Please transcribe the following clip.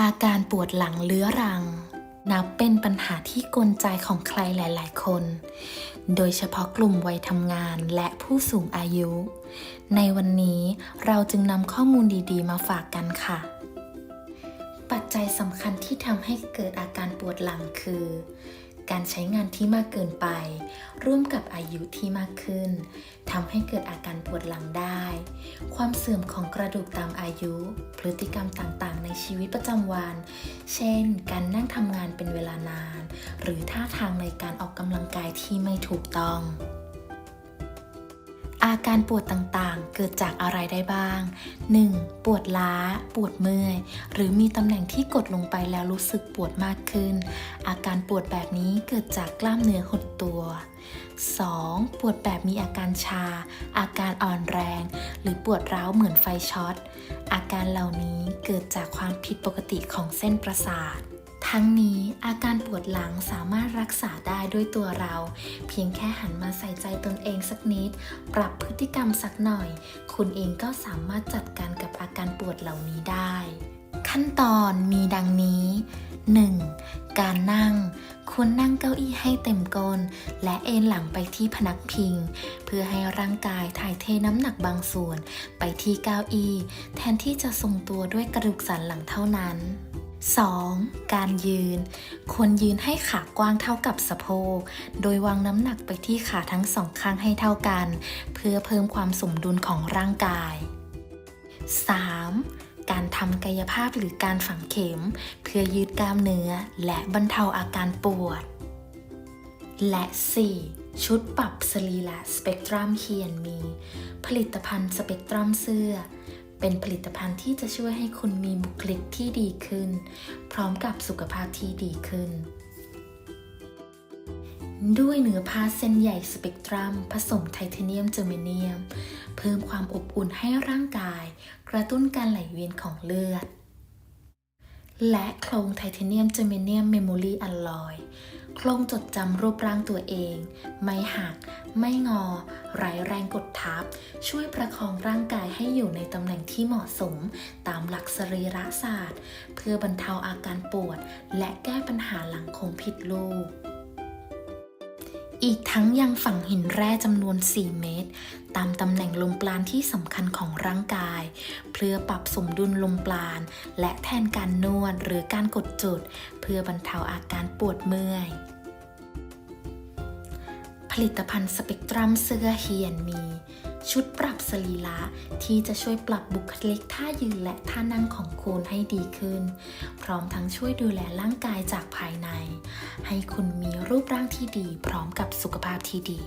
อาการปวดหลังเรื้อรัง นับเป็นปัญหาที่กวนใจของใครหลาย ๆ คน โดยเฉพาะกลุ่มวัยทำงานและผู้สูงอายุ ในวันนี้เราจึงนำข้อมูลดี ๆ มาฝากกันค่ะ ปัจจัยสำคัญที่ทำให้เกิดอาการปวดหลังคือ การใช้งานที่มากเกินไป ร่วมกับอายุที่มากขึ้นทำให้เกิดอาการปวดหลังได้ ความเสื่อมของกระดูกตามอายุ พฤติกรรมต่างๆ ในชีวิตประจำวัน เช่น การนั่งทำงานเป็นเวลานาน หรือท่าทางในการออกกำลังกายที่ไม่ถูกต้อง อาการปวดต่างๆ เกิดจากอะไรได้บ้าง 1. ปวดล้า ปวดเมื่อย หรือมีตำแหน่งที่กดลงไปแล้วรู้สึกปวดมากขึ้น อาการปวดแบบนี้เกิดจากกล้ามเนื้อหดตัว 2. ปวดแบบมีอาการชา อาการอ่อนแรง หรือปวดร้าวเหมือนไฟช็อต อาการเหล่านี้เกิดจากความผิดปกติของเส้นประสาท ทั้งนี้อาการปวดหลังสามารถรักษาได้ด้วยตัวเรา เพียงแค่หันมาใส่ใจตนเองสักนิด ปรับพฤติกรรมสักหน่อย คุณเองก็สามารถจัดการกับอาการปวดเหล่านี้ได้ ขั้นตอนมีดังนี้ 1. การนั่ง ควรนั่งเก้าอี้ให้เต็มก้น และเอนหลังไปที่พนักพิง เพื่อให้ร่างกายถ่ายเทน้ำหนักบางส่วน ไปที่เก้าอี้ แทนที่จะทรงตัวด้วยกระดูกสันหลังเท่านั้น 2. การยืน ควรยืนให้ขากว้างเท่ากับสะโพก โดยวางน้ำหนักไปที่ขาทั้งสองข้างให้เท่ากัน เพื่อเพิ่มความสมดุลของร่างกาย 3. การทำกายภาพหรือการฝังเข็ม เพื่อยืดกล้ามเนื้อ และบรรเทาอาการปวด และ 4. ชุดปรับสรีระสเปกตรัมเคียนมี ผลิตภัณฑ์สเปกตรัมเสื้อ เป็นผลิตภัณฑ์ที่จะช่วยให้คุณมีบุคลิกที่ดีขึ้น พร้อมกับสุขภาพที่ดีขึ้น ด้วยเนื้อผ้าเส้นใหญ่สเปกตรัม ผสมไทเทเนียมเจอร์เมเนียม เพิ่มความอบอุ่นให้ร่างกาย กระตุ้นการไหลเวียนของเลือด และโครงไทเทเนียมเจอร์เมเนียมเมมโมรีอัลลอยโครงจดจำรูปร่างตัวเอง ไม่หัก ไม่งอ ไร้แรงกดทับ ช่วยประคองร่างกายให้อยู่ในตำแหน่งที่เหมาะสม ตามหลักสรีระศาสตร์ เพื่อบรรเทาอาการปวด และแก้ปัญหาหลังคงผิดรูปอีกทั้งยังฝังหินแร่จำนวน 4 เม็ดตามตำแหน่งลมปราณที่สำคัญของร่างกาย เพื่อปรับสมดุลลมปราณและแทนการนวดหรือการกดจุด เพื่อบรรเทาอาการปวดเมื่อย ผลิตภัณฑ์สเปกตรัมเสื้อเฮียนมี ชุดปรับสรีระที่จะช่วยปรับบุคลิกท่ายืนและท่านั่งของคุณให้ดีขึ้น พร้อมทั้งช่วยดูแลร่างกายจากภายใน ให้คุณมีรูปร่างที่ดี พร้อมกับสุขภาพที่ดี